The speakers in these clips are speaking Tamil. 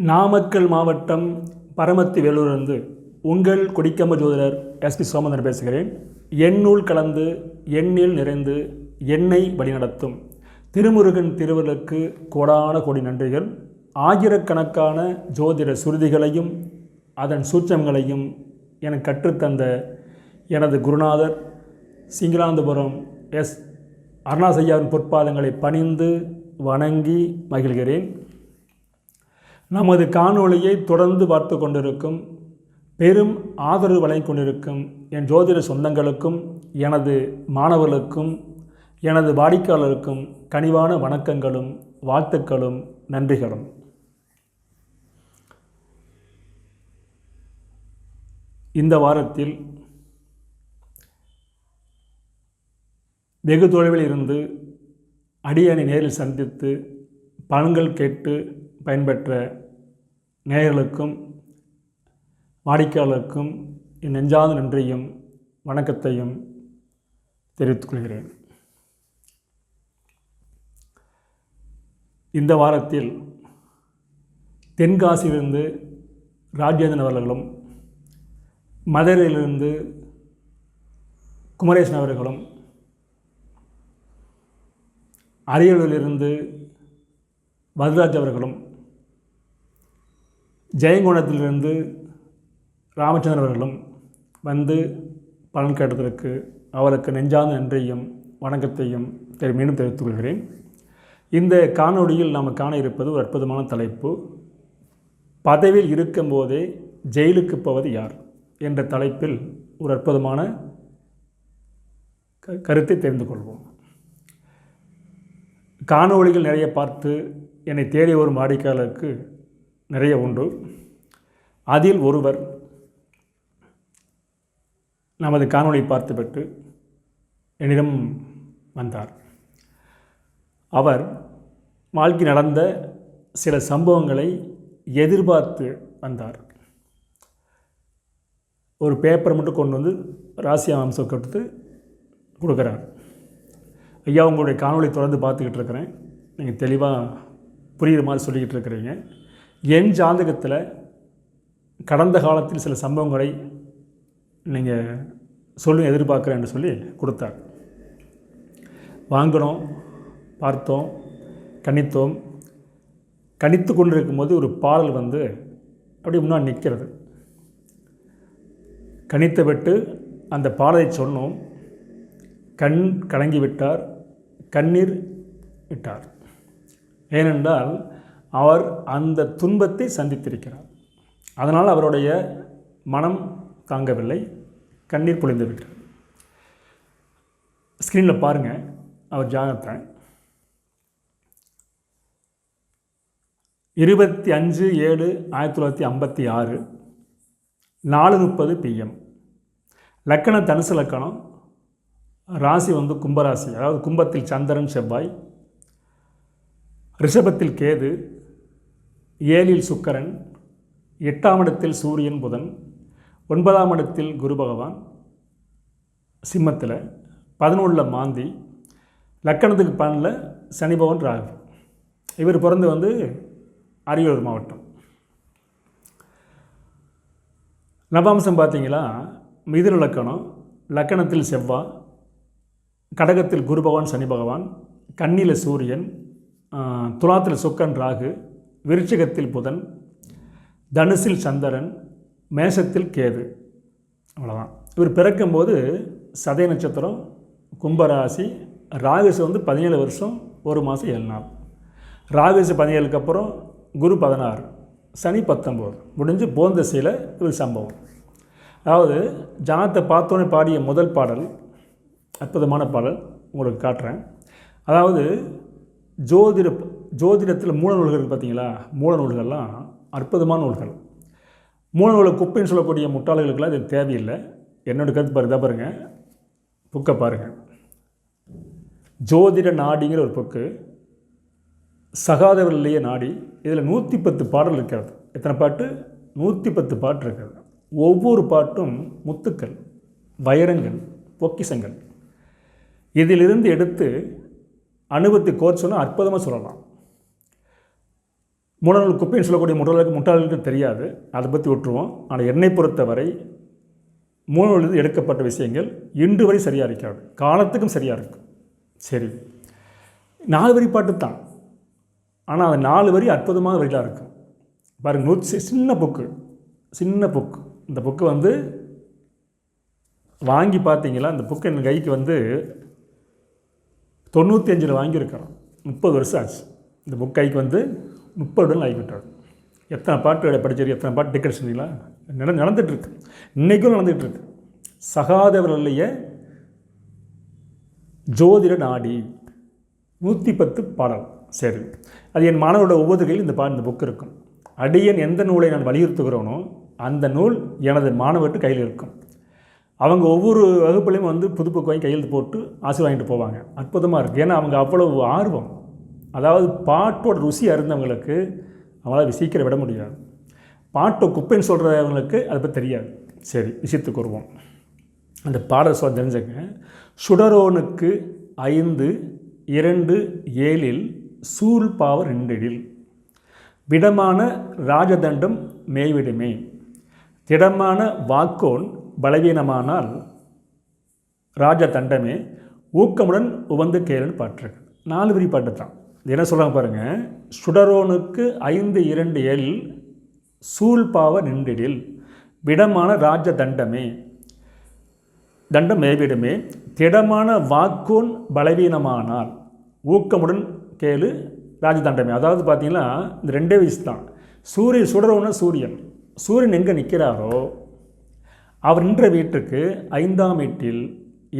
நாமக்கல் மாவட்டம் பரமத்தி வேலூரிலிருந்து உங்கள் கொடிக்கம்ப ஜோதிடர் எஸ்பி சோமந்தன் பேசுகிறேன். எண்ணூல் கலந்து எண்ணில் நிறைந்து எண்ணெய் வழிநடத்தும். திருமுருகன் திருவருளுக்கு கோடான கோடி நன்றிகள். ஆயிரக்கணக்கான ஜோதிட சுருதிகளையும் அதன் சூட்சங்களையும் எனக்கு கற்றுத்தந்த எனது குருநாதர் சிங்களாந்தபுரம் எஸ் அருணாசையாவின் பொற்பாதங்களை பணிந்து வணங்கி மகிழ்கிறேன். நமது காணொளியை தொடர்ந்து பார்த்து கொண்டிருக்கும் பெரும் ஆதரவு வழங்கிக் கொண்டிருக்கும் என் ஜோதிட சொந்தங்களுக்கும் எனது மாணவர்களுக்கும் எனது வாடிக்கையாளருக்கும் கனிவான வணக்கங்களும் வாழ்த்துக்களும் நன்றிகளும். இந்த வாரத்தில் வெகு தொலைவில் இருந்து அடியணி நேரில் சந்தித்து பலன்கள் கேட்டு பயன்பெற்ற நேயர்களுக்கும் வாடிக்கையாளருக்கும் என் நெஞ்சாத நன்றியும் வணக்கத்தையும் தெரிவித்துக் கொள்கிறேன். இந்த வாரத்தில் தென்காசியிலிருந்து ராஜேந்திரன் அவர்களும் மதுரையிலிருந்து குமரேசன் அவர்களும் அரியலூரிலிருந்து வரதராஜ் அவர்களும் ஜெயங்கோணத்திலிருந்து ராமச்சந்திரன் அவர்களும் வந்து பலன் கேட்டதற்கு அவருக்கு நெஞ்சார்ந்த நன்றியும் வணக்கத்தையும் மீண்டும் தெரிவித்துக் கொள்கிறேன். இந்த காணொளியில் நாம் காண இருப்பது ஒரு அற்புதமான தலைப்பு. பதவியில் இருக்கும்போதே ஜெயிலுக்கு போவது யார்? என்ற தலைப்பில் ஒரு அற்புதமான க- கருத்தை தெரிந்து கொள்வோம். காணொளிகள் நிறைய பார்த்து என்னை தேடி வரும் வாடிக்கையாளருக்கு நிறைய உண்டு. அதில் ஒருவர் நமது காணொளி பார்த்துவிட்டு என்னிடம் வந்தார். அவர் வாழ்க்கை நடந்த சில சம்பவங்களை எதிர்பார்த்து வந்தார். ஒரு பேப்பர் மட்டும் கொண்டு வந்து ராசி அம்சம் கொடுத்து கொடுக்குறார். ஐயா உங்களுடைய காணொலி தொடர்ந்து பார்த்துக்கிட்டு இருக்கிறேன். நீங்கள் தெளிவாக புரிகிற மாதிரி சொல்லிக்கிட்டு இருக்கிறீங்க. என் ஜாதகத்தில் கடந்த காலத்தில் சில சம்பவங்களை நீங்கள் சொல்லி எதிர்பார்க்குறேன்னு சொல்லி கொடுத்தார். வாங்கினோம் பார்த்தோம் கணித்தோம். கணித்து கொண்டிருக்கும்போது ஒரு பாடல் வந்து அப்படியே முன்னாடி நிற்கிறது கணித்து விட்டு அந்த பாடலை சொன்னோம். கண் கலங்கி விட்டார் கண்ணீர் விட்டார் ஏனென்றால் அவர் அந்த துன்பத்தை சந்தித்திருக்கிறார். அதனால் அவருடைய மனம் தாங்கவில்லை கண்ணீர் பொழிந்து விட்டார் ஸ்க்ரீனில் பாருங்கள் அவர் ஜாதகத்தை. இருபத்தி அஞ்சு ஏழு ஆயிரத்தி தொள்ளாயிரத்தி ஐம்பத்தி ஆறு நாலு முப்பது பிஎம் லக்கண தனுசு லக்கணம் ராசி வந்து கும்பராசி அதாவது கும்பத்தில் சந்திரன் செவ்வாய் ரிஷபத்தில் கேது ஏழில் சுக்கரன் எட்டாம் இடத்தில் சூரியன் புதன் ஒன்பதாம் இடத்தில் குரு பகவான் சிம்மத்தில் பதினொன்றில் மாந்தி லக்கணத்துக்கு பன்னெண்டில் சனிபவன் ராகு. இவர் பிறந்து வந்து அரியலூர் மாவட்டம். நவாம்சம் பார்த்தீங்களா? மிதுன லக்கணம் லக்கணத்தில் செவ்வாய் கடகத்தில் குரு பகவான் சனி பகவான் கண்ணியில் சூரியன் துலாத்தில் சுக்கன் ராகு. விருச்சிகத்தில் புதன் தனுசில் சந்திரன் மேசத்தில் கேது. அவ்வளோதான் இவர் பிறக்கும்போது சதய நட்சத்திரம் கும்பராசி ராகுசு வந்து பதினேழு வருஷம் ஒரு மாதம் ஏழு நாள். ராகுசு பதினேழுக்கு அப்புறம் குரு பதினாறு சனி பத்தொம்போது முடிஞ்சு போந்தசையில் இவர் சம்பவம். அதாவது ஜானத்தை பார்த்தோன்னே பாடிய முதல் பாடல் அற்புதமான பாடல் உங்களுக்கு காட்டுறேன். அதாவது ஜோதிட ஜோதிடத்தில் மூல நூல்கள் இருக்குது பார்த்தீங்களா மூல நூல்கள்லாம் அற்புதமான நூல்கள். மூல நூலை குப்பைன்னு சொல்லக்கூடிய முட்டாளர்களுக்கெல்லாம் இது தேவையில்லை. என்னோட கருத்து பாருங்க இதா பாருங்க. புக்கை பாருங்கள் ஜோதிட நாடிங்கிற ஒரு புக்கு சகாதவர்லைய நாடி இதில் நூற்றி பத்து பாடல் இருக்கிறது. எத்தனை பாட்டு? நூற்றி பத்து பாட்டு இருக்கிறது. ஒவ்வொரு பாட்டும் முத்துக்கள் வைரங்கள் பொக்கிசங்கள் இதிலிருந்து எடுத்து அனுபவத்தை கோர் சொன்னால் அற்புதமாக சொல்லலாம். முடநூல் குப்பைன்னு சொல்லக்கூடிய முட்டாளுக்கு முட்டாளுக்கு தெரியாது. அதை பற்றி விட்டுருவோம். ஆனால் என்னை பொறுத்தவரை மூணாவது எடுக்கப்பட்ட விஷயங்கள் இன்று வரை சரியாக இருக்காது காலத்துக்கும் சரியாக இருக்கும். சரி. நாலு வரி பாட்டு தான். ஆனால் அது நாலு வரி அற்புதமான வரிகளாக இருக்கும். பாருங்க நூற்றி சின்ன புக்கு. சின்ன புக்கு இந்த புக்கு வந்து வாங்கி பார்த்தீங்களா? இந்த புக்கு என் கைக்கு வந்து தொண்ணூற்றி அஞ்சில் வாங்கியிருக்கிறோம். முப்பது வருஷம் ஆச்சு. இந்த புக் கைக்கு வந்து முப்பது ஆகிவிட்டார் எத்தனை பாட்டு படிச்சிருக்கு எத்தனை பாட்டு டிக்கெட் சொன்னீங்களா நட நடந்துகிட்ருக்கு இன்றைக்கும் நடந்துகிட்ருக்கு சகாதவர்களுடைய ஜோதிட நாடி நூற்றி பத்து பாடல் சரி அது என் மாணவரோட ஒவ்வொரு கையில் இந்த பா இந்த புக் இருக்கும். அடியன் எந்த நூலை நான் வலியுறுத்துகிறோனோ அந்த நூல் எனது மாணவர்கிட்ட கையில் இருக்கும். அவங்க ஒவ்வொரு வகுப்புலையும் வந்து புதுப்புக்கு வாங்கி கையெழுத்து போட்டு ஆசை வாங்கிட்டு போவாங்க. அற்புதமாக இருக்குது ஏன்னா அவங்க அவ்வளவு ஆர்வம். அதாவது பாட்டோட ருசி அறிந்தவங்களுக்கு அவங்களால் சீக்கிரம் விட முடியாது. பாட்டை குப்பைன்னு சொல்கிறவங்களுக்கு அதை பற்றி தெரியாது. சரி விஷயத்துக்கு வருவோம். அந்த பாடல் சொல்ல தெரிஞ்சுங்க. சுடரோனுக்கு ஐந்து இரண்டு ஏழில் சூழ் பாவ ரெண்டிடில். விடமான ராஜதண்டம் மேய்விடுமே. திடமான வாக்கோன் பலவீனமானால் ராஜதண்டமே ஊக்கமுடன் உவந்து கேளுன்னு பாட்டிருக்கு நாலு வரி பாட்டு தான். இது என்ன சொல்கிறாங்க பாருங்கள் சுடரோனுக்கு ஐந்து இரண்டு எல் சூழ்பாவ நின்றிடில் விடமான ராஜ தண்டமே. தண்டம் மேவிடுமே திடமான வாக்கோன் பலவீனமானால் ஊக்கமுடன் கேளு ராஜதண்டமே அதாவது பார்த்தீங்கன்னா இந்த ரெண்டே வயசு தான். சூரியன் சுடரோன்னு சூரியன். சூரியன் எங்கே நிற்கிறாரோ அவர் நின்ற வீட்டுக்கு ஐந்தாம் எட்டில்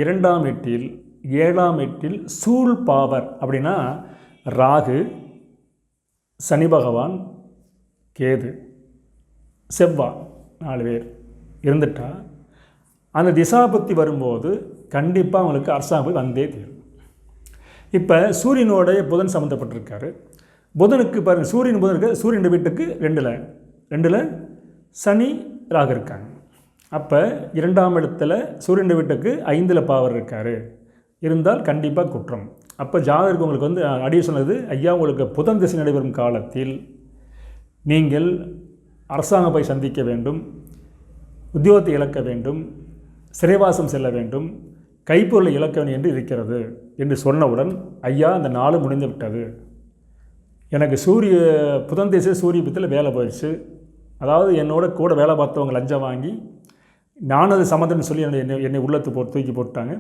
இரண்டாம் எட்டில் ஏழாம் எட்டில் சூழ் பாவர். அப்படின்னா ராகு சனி பகவான் கேது செவ்வா நாலு பேர் இருந்துட்டா அந்த திசாபக்தி வரும்போது கண்டிப்பாக அவங்களுக்கு அரசாங்கம் வந்தே தீரும். இப்போ சூரியனோடைய புதன் சம்மந்தப்பட்டிருக்காரு புதனுக்கு பாருங்கள் சூரியன் புதன் சூரியன் வீட்டுக்கு ரெண்டில் ரெண்டில் சனி ராகு இருக்காங்க. அப்போ இரண்டாம் இடத்துல சூரியன் வீட்டுக்கு ஐந்தில் பாவர் இருக்கார். இருந்தால் கண்டிப்பாக குற்றம். அப்போ ஜாதகருக்கு உங்களுக்கு வந்து அடிய சொன்னது ஐயா உங்களுக்கு புதன் திசை நடைபெறும் காலத்தில் நீங்கள் அரசாங்கம் போய் சந்திக்க வேண்டும் உத்தியோகத்தை இழக்க வேண்டும் சிறைவாசம் செல்ல வேண்டும் கைப்பொருளை இழக்க வேண்டும் என்று இருக்கிறது என்று சொன்னவுடன் ஐயா அந்த நாள் முடிந்து விட்டது. எனக்கு சூரிய புதன் திசை சூரிய பத்தில் வேலை போயிடுச்சு. அதாவது என்னோட கூட வேலை பார்த்தவங்க லஞ்சம் வாங்கி நான் அது சம்மந்தம்னு சொல்லி என்னை என்னை உள்ளத்து போட்டு தூக்கி போட்டாங்க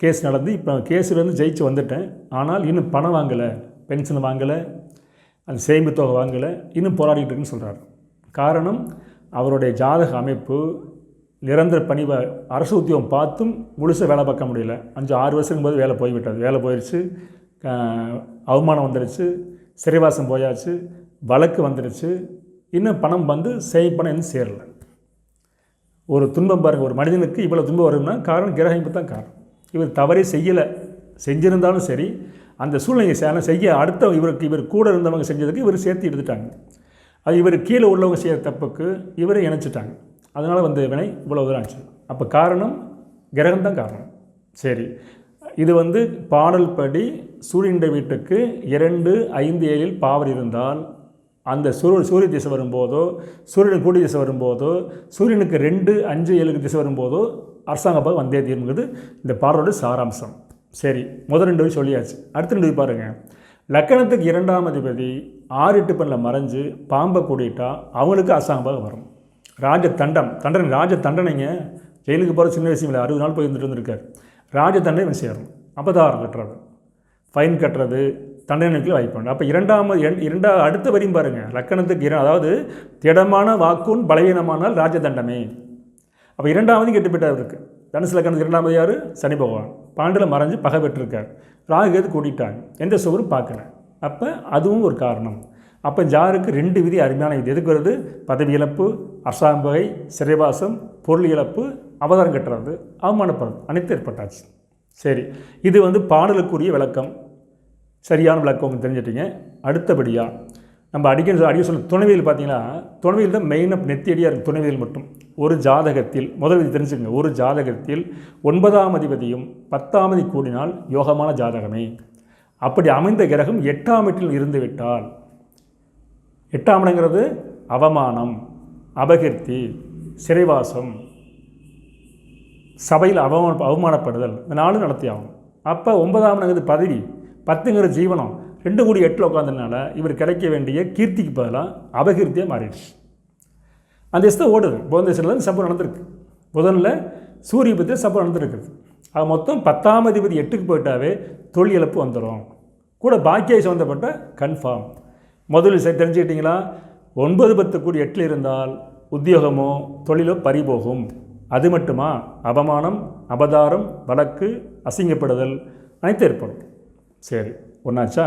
கேஸ் நடந்து இப்போ கேஸிலேருந்து ஜெயிச்சு வந்துட்டேன். ஆனால் இன்னும் பணம் வாங்கலை பென்ஷன் வாங்கலை அந்த சேமிப்பு தொகை வாங்கலை இன்னும் போராடிட்டு இருக்குன்னு சொல்கிறார் காரணம் அவருடைய ஜாதக அமைப்பு நிரந்தர பணி அரசு உத்தியோகம் பார்த்தும் முழுசாக வேலை பார்க்க முடியல. அஞ்சு ஆறு வருஷங்கும் போது வேலை போய்விட்டது. வேலை போயிடுச்சு அவமானம் வந்துடுச்சு சிறைவாசம் போயாச்சு வழக்கு வந்துடுச்சு இன்னும் பணம் வந்து சேவ் பணம் இன்னும் சேரலை. ஒரு துன்பம் பாருங்கள் ஒரு மனிதனுக்கு இவ்வளோ துன்பம் வரும்னா காரணம் கிரகிப்பு தான் காரணம். இவர் தவறே செய்யலை செஞ்சிருந்தாலும் சரி அந்த சூழ்நிலையை சேலம் செய்ய அடுத்த இவருக்கு இவர் கூட இருந்தவங்க செஞ்சதுக்கு இவர் சேர்த்து எடுத்துட்டாங்க. அது இவர் கீழே உள்ளவங்க செய்கிற தப்புக்கு இவரை இணைச்சிட்டாங்க. அதனால் வந்து வினை இவ்வளோ தூரம் ஆச்சு அப்போ காரணம் கிரகம் தான் காரணம். சரி இது வந்து பாடல் படி சூரியனுடைய வீட்டுக்கு இரண்டு ஐந்து ஏழில் பாவர் இருந்தால் அந்த சூரிய சூரிய திசை வரும்போதோ சூரியனுக்கு கூடிய திசை வரும்போதோ சூரியனுக்கு ரெண்டு அஞ்சு ஏழுக்கு திசை வரும்போதோ அரசாங்க பாகம் வந்தே தீர்ங்கிறது இந்த பாடலோட சாராம்சம். சரி முதல் ரெண்டு வரி சொல்லியாச்சு. அடுத்த ரெண்டு பாருங்கள் லக்கணத்துக்கு இரண்டாம் அதிபதி ஆறு எட்டு பண்ணில் மறைஞ்சு பாம்பை கூடிட்டா அவங்களுக்கு அரசாங்கமாக வரும். ராஜ தண்டம் தண்டனை ராஜ தண்டனைங்க. ஜெயிலுக்கு போகிற சின்ன விஷயம் இல்லை. அறுபது நாள் போய் இருந்துட்டு இருந்திருக்கார் ராஜ தண்டனை இவன் சேரும் அபதாரம் கட்டுறது. ஃபைன் கட்டுறது. தண்டனைக்கு வாய்ப்பு அப்போ இரண்டாவது இரண்டா அடுத்த வரியும் பாருங்கள் லக்கணத்துக்கு இர அதாவது திடமான வாக்குன் பலவீனமானால் ராஜ தண்டமே அப்போ இரண்டாவது கெட்டு போயிட்டார் இருக்குது தனுசு லக்கணத்துக்கு இரண்டாவது யார்? சனி பகவான். பாண்டில் மறைஞ்சு பகை பெற்றிருக்கார். ராகு கூட்டிட்டாங்க எந்த சுவரும் பார்க்கல. அப்போ அதுவும் ஒரு காரணம். அப்போ ஜாருக்கு ரெண்டு விதி அருமையான விதி எதுக்கு வருது? பதவி இழப்பு அரசாங்க சிறைவாசம் பொருள் இழப்பு அவதாரம் கட்டுறது அவமானப்படுறது அனைத்து ஏற்பட்டாச்சு. சரி. இது வந்து பாடலுக்குரிய விளக்கம். சரியான விளக்கம் உங்களுக்கு தெரிஞ்சிட்டிங்க. அடுத்தபடியாக நம்ம அடிக்கடி அடிக்க சொல்ல துணைவியல் பார்த்தீங்கன்னா துணைவியல் தான் மெயினாக நெத்தியடியாக இருக்குது துணைவியல் மட்டும். ஒரு ஜாதகத்தில் முதல் இது தெரிஞ்சுக்கங்க ஒரு ஜாதகத்தில் ஒன்பதாம் அதிபதியும் பத்தாம் அதி கூடினால் யோகமான ஜாதகமே. அப்படி அமைந்த கிரகம் எட்டாம் வீட்டில் இருந்துவிட்டால் எட்டாம் இடங்கிறது அவமானம் அபகீர்த்தி சிறைவாசம் சபையில் அவமான அவமானப்படுதல் இந்த நாளும் நடத்தி ஆகும் அப்போ ஒன்பதாம் இடங்கிறது பதவி. பத்துங்கிற ஜீவனம் ரெண்டு கூடி எட்டில் உட்காந்ததுனால இவர் கிடைக்க வேண்டிய கீர்த்திக்கு பதிலாக அபகீர்த்தியாக மாறிடுச்சு. அந்த இஷ்ட ஓடுது. புதன் திசையில் சம்பவம் நடந்திருக்கு. புதனில் சூரிய பற்றி சம்பவம் நடந்திருக்குது அது மொத்தம் பத்தாம் அதிபதி எட்டுக்கு போயிட்டாவே தொழில் இழப்பு வந்துடும் கூட பாக்கியாய் சம்மந்தப்பட்ட கன்ஃபார்ம் முதலில் சரி தெரிஞ்சுக்கிட்டீங்களா? ஒன்பது பத்து கூடி எட்டில் இருந்தால் உத்தியோகமோ தொழிலோ பறிபோகும். அது மட்டுமா? அவமானம் அபதாரம் வழக்கு அசிங்கப்படுதல் அனைத்து ஏற்படும். சரி ஒன்றாச்சா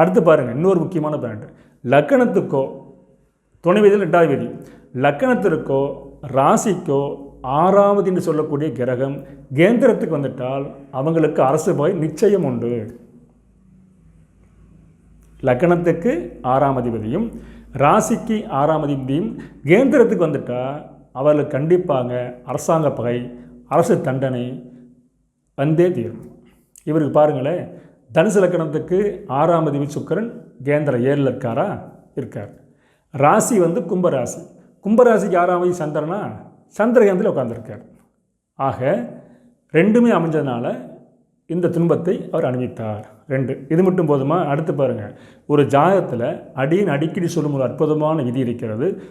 அடுத்து பாருங்கள் இன்னொரு முக்கியமான பாயிண்ட் லக்கணத்துக்கோ துணை விதியில் ரெண்டாவது விதி. லக்கணத்திற்கோ ராசிக்கோ ஆறாவது என்று சொல்லக்கூடிய கிரகம் கேந்திரத்துக்கு வந்துட்டால் அவங்களுக்கு அரசு போய் நிச்சயம் உண்டு. லக்கணத்துக்கு ஆறாம் அதிபதியும் ராசிக்கு ஆறாம் அதிபதியும் கேந்திரத்துக்கு வந்துட்டால் அவர்களுக்கு கண்டிப்பாங்க அரசாங்க பகை அரசு தண்டனை வந்தே தீரும். இவருக்கு பாருங்களேன் தனுசு லக்கணத்துக்கு ஆறாம் அதிபதி சுக்கரன் கேந்திர ஏழில் இருக்காரா? இருக்கார். ராசி வந்து கும்பராசி. கும்பராசிக்கு ஆறாம் அதிபதி சந்திரனா? சந்திரகேந்தில் உட்காந்துருக்கார் ஆக ரெண்டுமே அமைஞ்சதுனால இந்த துன்பத்தை அவர் அணிவித்தார் ரெண்டு. இது மட்டும் போதுமா? அடுத்து பாருங்கள் ஒரு ஜாதகத்தில் அடியின் அடிக்கடி சொல்லும் ஒரு அற்புதமான விதி இருக்கிறது.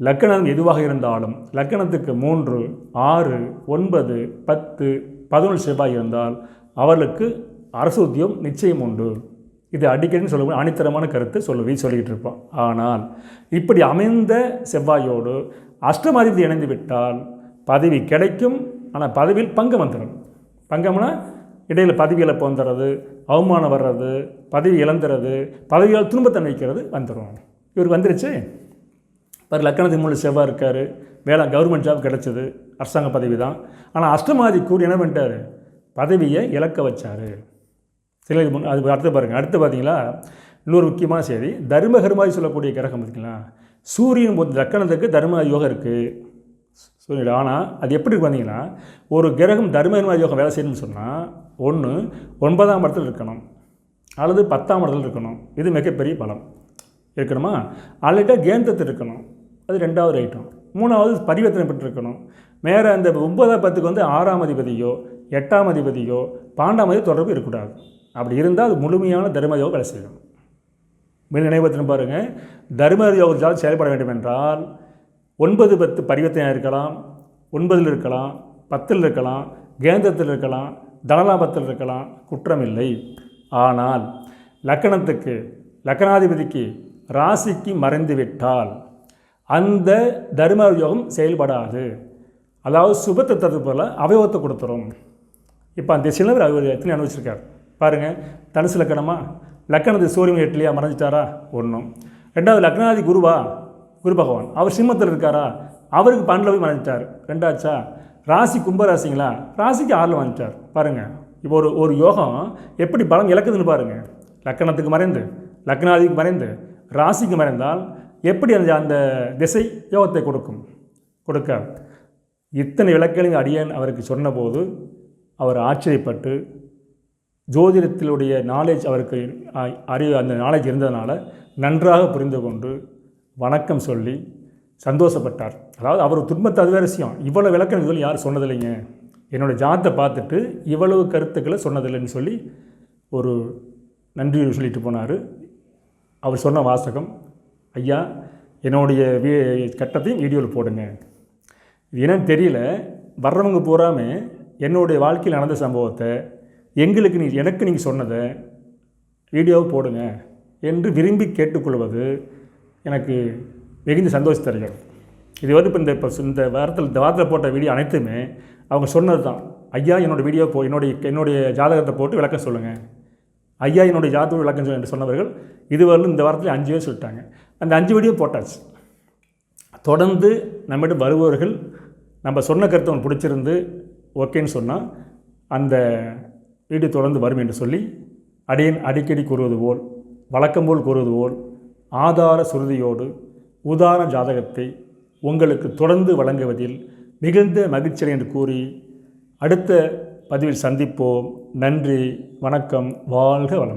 லக்கணம் எதுவாக இருந்தாலும் லக்கணத்துக்கு மூன்று ஆறு ஒன்பது பத்து பதினொன்று செவ்வாய் இருந்தால் அவர்களுக்கு அரசு உத்தியோகம் நிச்சயம் உண்டு. இது அடிக்கடின்னு சொல்லக்கூடிய அணித்தரமான கருத்து சொல்லவே சொல்லிக்கிட்டு இருப்பான் ஆனால் இப்படி அமைந்த செவ்வாயோடு அஷ்டமாதிபதி இணைந்து விட்டால் பதவி கிடைக்கும். ஆனால் பதவியில் பங்கம் வந்துடும் பங்கம்னா இடையில் பதவி இழப்பு வந்துடுறது அவமானம் வர்றது பதவி இழந்துறது பதவியால் துன்பத்தை வைக்கிறது வந்துடும் இவருக்கு வந்துருச்சு? இப்போ லக்கணத்துக்கு மூணு செவ்வாய் இருக்கார். வேலை கவர்மெண்ட் ஜாப் கிடச்சிது. அரசாங்க பதவி தான் ஆனால் அஷ்டமாதி கூடி என்ன பண்ணிட்டார்? பதவியை இழக்க வச்சார். சில இது முன் அது அடுத்து பாருங்கள் அடுத்து பார்த்தீங்களா இன்னொரு முக்கியமான செய்தி. தர்மகர்மாதி சொல்லக்கூடிய கிரகம் பார்த்தீங்களா சூரியன் போது லக்கணத்துக்கு தர்ம யோகம் இருக்குது சூரியன் ஆனால் அது எப்படி இருக்கு பார்த்தீங்கன்னா ஒரு கிரகம் தர்மகர்மாதி யோகம் வேலை செய்யணும்னு சொன்னால் ஒன்று ஒன்பதாம் இடத்துல இருக்கணும் அல்லது பத்தாம் இடத்துல இருக்கணும். இது மிகப்பெரிய பலம். இருக்கணுமா? அல்லட்டா கேந்தத்தில் இருக்கணும். அது ரெண்டாவது ஐட்டம் மூணாவது பரிவர்த்தனை பெற்றிருக்கணும் மேலே அந்த ஒன்பதாம் பத்துக்கு வந்து ஆறாம் அதிபதியோ எட்டாம் அதிபதியோ பாண்டாம் அதிபதி தொடர்பு இருக்கக்கூடாது. அப்படி இருந்தால் அது முழுமையான தர்மயோகம் வேலை செய்யும். மீன் நினைவத்தின் பாருங்கள் தர்ம யோகத்தால் செயல்பட வேண்டும் என்றால் ஒன்பது பத்து பரிவர்த்தனை இருக்கலாம் ஒன்பதில் இருக்கலாம் பத்தில் இருக்கலாம் கேந்திரத்தில் இருக்கலாம் தனலாபத்தில் இருக்கலாம் குற்றமில்லை ஆனால் லக்கணத்துக்கு லக்கணாதிபதிக்கு ராசிக்கு மறைந்து விட்டால் அந்த தர்ம யோகம் செயல்படாது. அதாவது சுபத்தை தத்து போல் அவயோகத்தை கொடுத்துரும். இப்போ அந்த சிலவர் அவர் எத்தனை அனுபவிச்சிருக்கார்? பாருங்கள் தனுசு லக்கணமா? லக்கணத்து சூரியன் எட்டுலையா மறைஞ்சிட்டாரா ஒன்றும் ரெண்டாவது லக்னாதி குருவா? குரு பகவான். அவர் சிம்மத்தில் இருக்காரா? அவருக்கு பன்னெண்டில் போய் மறைஞ்சிட்டார். ரெண்டாச்சா? ராசி கும்பராசிங்களா? ராசிக்கு ஆறில் வந்துட்டார் பாருங்கள் இப்போ ஒரு ஒரு யோகம் எப்படி பலம் இழக்குதுன்னு பாருங்கள் லக்கணத்துக்கு மறைந்து லக்னாதிக்கு மறைந்து ராசிக்கு மறைந்தால் எப்படி அந்த அந்த திசை யோகத்தை கொடுக்கும்? கொடுக்க இத்தனை விளக்கங்களையும் அடியன் அவருக்கு சொன்னபோது அவர் ஆச்சரியப்பட்டு ஜோதிடத்தினுடைய நாலேஜ் அவருக்கு அறிவு அந்த நாலேஜ் இருந்ததுனால நன்றாக புரிந்து கொண்டு வணக்கம் சொல்லி சந்தோஷப்பட்டார். அதாவது அவர் துன்பத்தை அது வேறு விஷயம். இவ்வளோ விளக்கம் இதுவரை யாரும் சொன்னதில்லைங்க. என்னோடய ஜாத்தை பார்த்துட்டு இவ்வளவு கருத்துக்களை சொன்னதில்லைன்னு சொல்லி ஒரு நன்றி சொல்லிட்டு போனார். அவர் சொன்ன வாசகம் ஐயா என்னுடைய வீ கட்டத்தையும் வீடியோவில் போடுங்க. இது என்னன்னு தெரியல. வர்றவங்க பூராமே என்னுடைய வாழ்க்கையில் நடந்த சம்பவத்தை எங்களுக்கு நீ எனக்கு நீங்கள் சொன்னதை வீடியோவை போடுங்க என்று விரும்பி கேட்டுக்கொள்வது எனக்கு மிகுந்த சந்தோஷம் தருகிறது. இது வந்து இப்போ இந்த இப்போ இந்த வாரத்தில் இந்த வாரத்தில் போட்ட வீடியோ அனைத்துமே அவங்க சொன்னது தான். ஐயா என்னோடய வீடியோ போ என்னுடைய என்னுடைய ஜாதகத்தை போட்டு விளக்கம் சொல்லுங்கள் ஐயா என்னுடைய ஜாதகம் விளக்கம் சொல்லு என்று சொன்னவர்கள் இதுவரையிலும் இந்த வாரத்தில் அஞ்சு பேர் சொல்லிட்டாங்க. அந்த அஞ்சு வீடியோ போட்டாச்சு. தொடர்ந்து நம்மிடம் வருபவர்கள் நம்ம சொன்ன கருத்தை அவன் பிடிச்சிருந்து ஓகேன்னு சொன்னால் அந்த வீடியோ தொடர்ந்து வரும் என்று சொல்லி அடியன் அடிக்கடி கூறுவது போல் வழக்கம் போல் கூறுவது போல் ஆதார சுருதியோடு உதாரண ஜாதகத்தை உங்களுக்கு தொடர்ந்து வழங்குவதில் மிகுந்த மகிழ்ச்சி என்று கூறி அடுத்த பதிவில் சந்திப்போம். நன்றி வணக்கம் வாழ்க வளமுடன்.